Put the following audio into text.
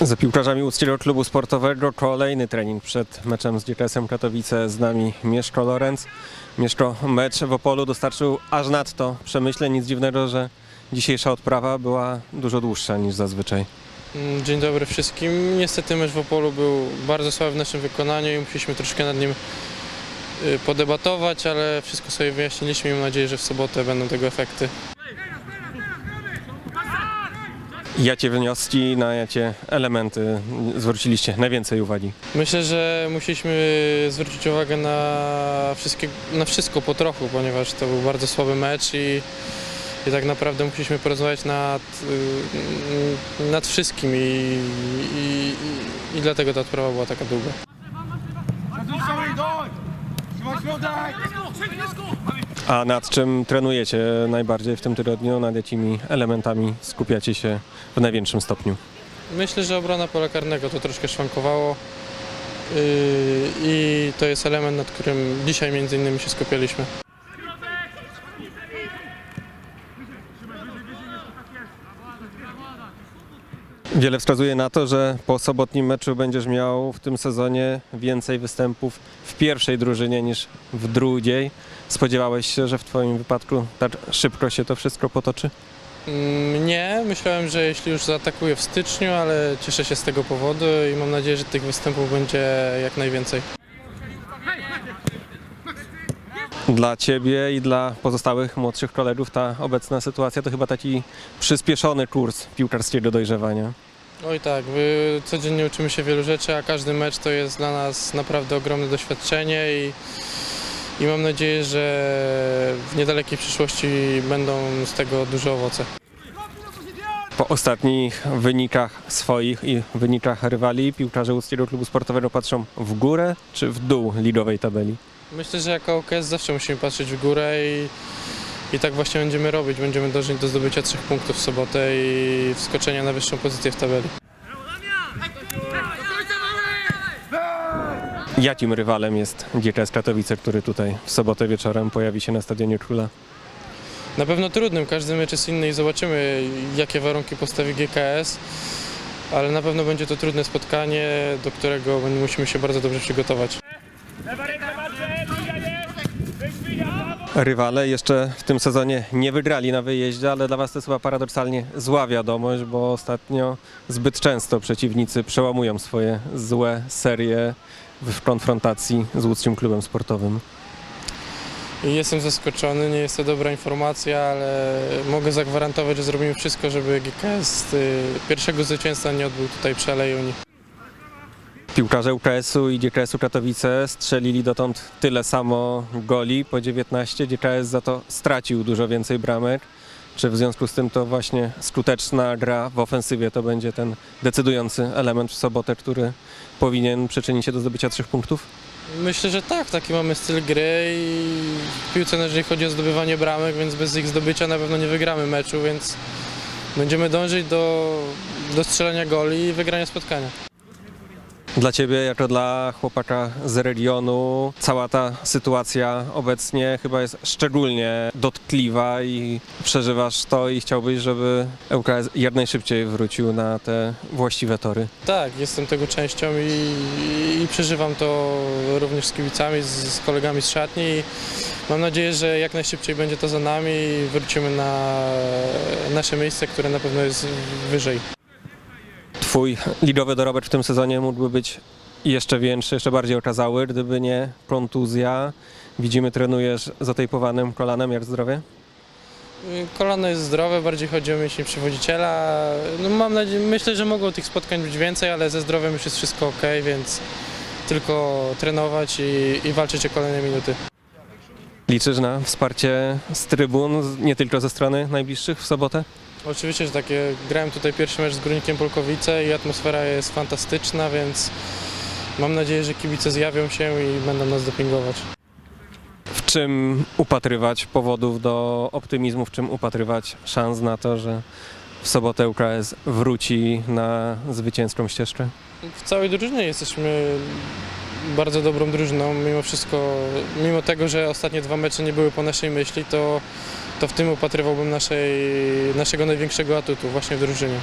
Za piłkarzami Uckiego Klubu Sportowego kolejny trening przed meczem z GKS-em Katowice. Z nami Mieszko Lorenz. Mieszko, mecz w Opolu dostarczył aż nadto przemyśleń. Nic dziwnego, że dzisiejsza odprawa była dużo dłuższa niż zazwyczaj. Mm, dzień dobry wszystkim. Niestety mecz w Opolu był bardzo słaby w naszym wykonaniu i musieliśmy troszkę nad nim y, podebatować, ale wszystko sobie wyjaśniliśmy. Mam nadzieję, że w sobotę będą tego efekty. Jakie wnioski, na jakie elementy zwróciliście najwięcej uwagi? Myślę, że musieliśmy zwrócić uwagę na, wszystkie, na wszystko po trochu, ponieważ to był bardzo słaby mecz i, i tak naprawdę musieliśmy porozmawiać nad, y, nad wszystkim i, i, i, i dlatego ta odprawa była taka długa. Trzymaj doń! A nad czym trenujecie najbardziej w tym tygodniu? Nad jakimi elementami skupiacie się w największym stopniu? Myślę, że obrona pola karnego to troszkę szwankowało yy, i to jest element, nad którym dzisiaj między innymi się skupialiśmy. Wiele wskazuje na to, że po sobotnim meczu będziesz miał w tym sezonie więcej występów w pierwszej drużynie niż w drugiej. Spodziewałeś się, że w Twoim wypadku tak szybko się to wszystko potoczy? Mm, Nie, myślałem, że jeśli już zaatakuję w styczniu, ale cieszę się z tego powodu i mam nadzieję, że tych występów będzie jak najwięcej. Dla Ciebie i dla pozostałych młodszych kolegów ta obecna sytuacja to chyba taki przyspieszony kurs piłkarskiego dojrzewania. Oj tak, wy codziennie uczymy się wielu rzeczy, a każdy mecz to jest dla nas naprawdę ogromne doświadczenie i, i mam nadzieję, że w niedalekiej przyszłości będą z tego duże owoce. Po ostatnich wynikach swoich i wynikach rywali piłkarze Łódzkiego Klubu Sportowego patrzą w górę czy w dół ligowej tabeli? Myślę, że jako UKS zawsze musimy patrzeć w górę i, i tak właśnie będziemy robić. Będziemy dążyć do zdobycia trzech punktów w sobotę i wskoczenia na wyższą pozycję w tabeli. Jakim rywalem jest GKS Katowice, który tutaj w sobotę wieczorem pojawi się na Stadionie Króla? Na pewno trudnym, każdy mecz jest inny i zobaczymy jakie warunki postawi GKS, ale na pewno będzie to trudne spotkanie, do którego musimy się bardzo dobrze przygotować. Rywale jeszcze w tym sezonie nie wygrali na wyjeździe, ale dla Was to jest chyba paradoksalnie zła wiadomość, bo ostatnio zbyt często przeciwnicy przełamują swoje złe serie w konfrontacji z łódzkim klubem sportowym. Jestem zaskoczony, nie jest to dobra informacja, ale mogę zagwarantować, że zrobimy wszystko, żeby GKS y, pierwszego zwycięstwa nie odbył tutaj Unii. Piłkarze UKS-u i GKS-u Katowice strzelili dotąd tyle samo goli po 19. GKS za to stracił dużo więcej bramek. Czy w związku z tym to właśnie skuteczna gra w ofensywie to będzie ten decydujący element w sobotę, który powinien przyczynić się do zdobycia trzech punktów? Myślę, że tak, taki mamy styl gry i w piłce nożnej chodzi o zdobywanie bramek, więc bez ich zdobycia na pewno nie wygramy meczu, więc będziemy dążyć do, do strzelania goli i wygrania spotkania. Dla Ciebie, jako dla chłopaka z regionu, cała ta sytuacja obecnie chyba jest szczególnie dotkliwa i przeżywasz to i chciałbyś, żeby ŁKS jak najszybciej wrócił na te właściwe tory. Tak, jestem tego częścią i, i przeżywam to również z kibicami, z, z kolegami z szatni. I mam nadzieję, że jak najszybciej będzie to za nami i wrócimy na nasze miejsce, które na pewno jest wyżej. Twój ligowy dorobek w tym sezonie mógłby być jeszcze większy, jeszcze bardziej okazały, gdyby nie kontuzja. Widzimy, trenujesz zatejpowanym kolanem, jak zdrowie? Kolano jest zdrowe, bardziej chodzi o mięśnie przewodziciela. No mam nadzieję, myślę, że mogło tych spotkań być więcej, ale ze zdrowiem już jest wszystko ok, więc tylko trenować i, i walczyć o kolejne minuty. Liczysz na wsparcie z trybun, nie tylko ze strony najbliższych w sobotę? Oczywiście, że takie. Grałem tutaj pierwszy mecz z Górnikiem Polkowice i atmosfera jest fantastyczna, więc mam nadzieję, że kibice zjawią się i będą nas dopingować. W czym upatrywać powodów do optymizmu, w czym upatrywać szans na to, że w sobotę UKS wróci na zwycięską ścieżkę? W całej drużynie jesteśmy bardzo dobrą drużyną. Mimo wszystko, mimo tego, że ostatnie dwa mecze nie były po naszej myśli, to, to w tym upatrywałbym naszej, naszego największego atutu właśnie w drużynie.